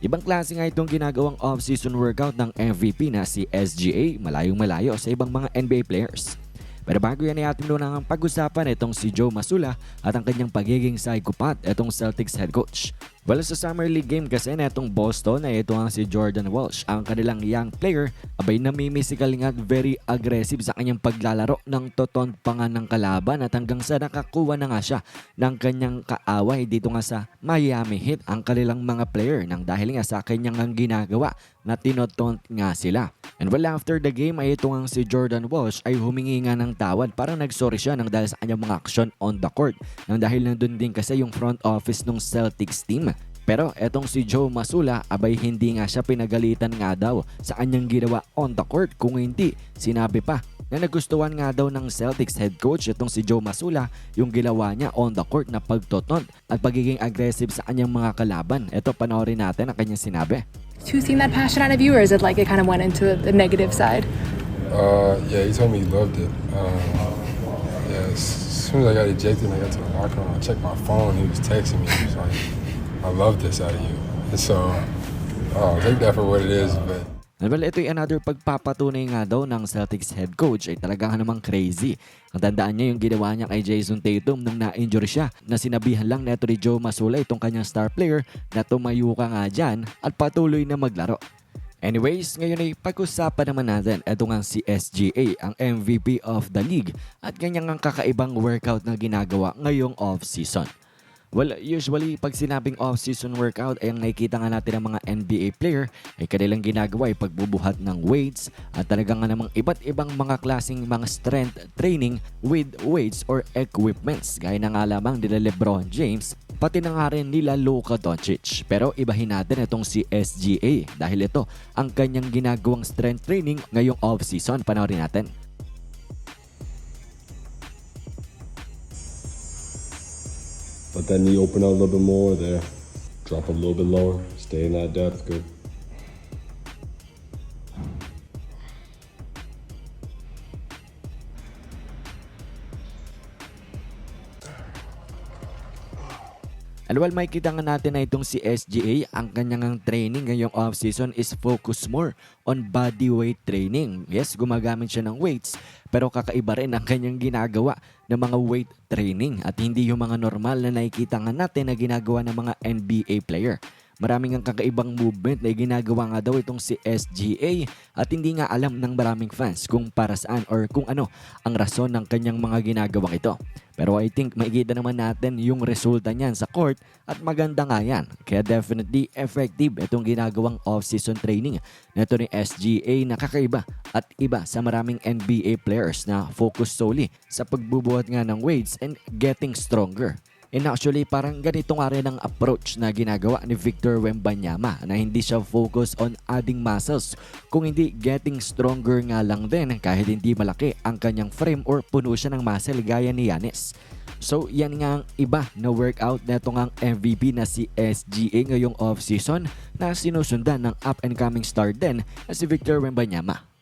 Ibang klase nga itong ginagawang off-season workout ng MVP na si SGA malayong malayo sa ibang mga NBA players. Pero bago yan ay atin muna ang pag-usapan itong si Joe Masula at ang kanyang pagiging psychopath itong Celtics head coach. Well, sa Summer League game kasi na itong Boston ay ito ang si Jordan Walsh, ang kanilang young player, abay namimisikal nga at very aggressive sa kanyang paglalaro ng toton pa nga ng kalaban at hanggang sa nakakuha na nga siya ng kanyang kaaway dito nga sa Miami Heat ang kanilang mga player nang dahil nga sa kanyang ang ginagawa na tinotont nga sila. And well after the game ay ito nga si Jordan Walsh ay humingi nga ng tawad para nagsorry siya nang dahil sa kanyang mga aksyon on the court nang dahil nandun din kasi yung front office ng Celtics team. Pero etong si Joe Masula abay hindi nga siya pinagalitan nga daw sa kanyang ginawa on the court kung hindi sinabi pa na nagustuhan nga daw ng Celtics head coach itong si Joe Masula yung ginawa niya on the court na pagtoton at pagiging aggressive sa kanyang mga kalaban. Ito panoorin natin ang kanyang sinabi. To seem that passion out of you, or is it like it kind of went into the negative side? Uh, yeah, he told me he loved it. Um, yeah, as soon as I got ejected and I got to the locker room, I checked my phone. He was texting me. He was like, "I love this out of you." And so, uh, take that for what it is. But well, ito yung another pagpapatunay nga daw ng Celtics head coach ay talagang namang crazy. Ang tandaan niya yung ginawa niya kay Jason Tatum nung na-injure siya na sinabihan lang neto ni Joe Masula itong kanyang star player na tumayo ka nga dyan at patuloy na maglaro. Anyways, ngayon ay pag-usapan naman natin ito nga si SGA, ang MVP of the league at kanyang ang kakaibang workout na ginagawa ngayong off-season. Well, usually pag sinabing off-season workout ay ang nakikita nga natin ng mga NBA player ay kanilang ginagawa ay pagbubuhat ng weights at talagang nga namang iba't ibang mga klaseng mga strength training with weights or equipments gaya na nga lamang nila Lebron James pati na nga rin nila Luka Doncic. Pero ibahin natin itong si SGA dahil ito ang kanyang ginagawang strength training ngayong off-season. Panoorin natin. Let that knee open up a little bit more there. Drop a little bit lower. Stay in that depth. Good. And while makikita nga natin na itong si SGA, ang kanyang ang training ngayong off-season is focus more on body weight training. Yes, gumagamit siya ng weights, pero kakaiba rin ang kanyang ginagawa ng mga weight training at hindi yung mga normal na nakikita nga natin na ginagawa ng mga NBA player. Maraming ang kakaibang movement na ginagawa nga daw itong si SGA at hindi nga alam ng maraming fans kung para saan or kung ano ang rason ng kanyang mga ginagawa ito. Pero I think makikita naman natin yung resulta niyan sa court at maganda nga yan. Kaya definitely effective itong ginagawang off-season training nito ni SGA na kakaiba at iba sa maraming NBA players na focus solely sa pagbubuhat nga ng weights and getting stronger. And actually, parang ganito nga rin ang approach na ginagawa ni Victor Wembanyama na hindi siya focus on adding muscles, kung hindi getting stronger nga lang din kahit hindi malaki ang kanyang frame or puno siya ng muscle gaya ni Yanis. So yan nga ang iba na workout na itong ang MVP na si SGA ngayong off-season na sinusundan ng up-and-coming star din na si Victor Wembanyama.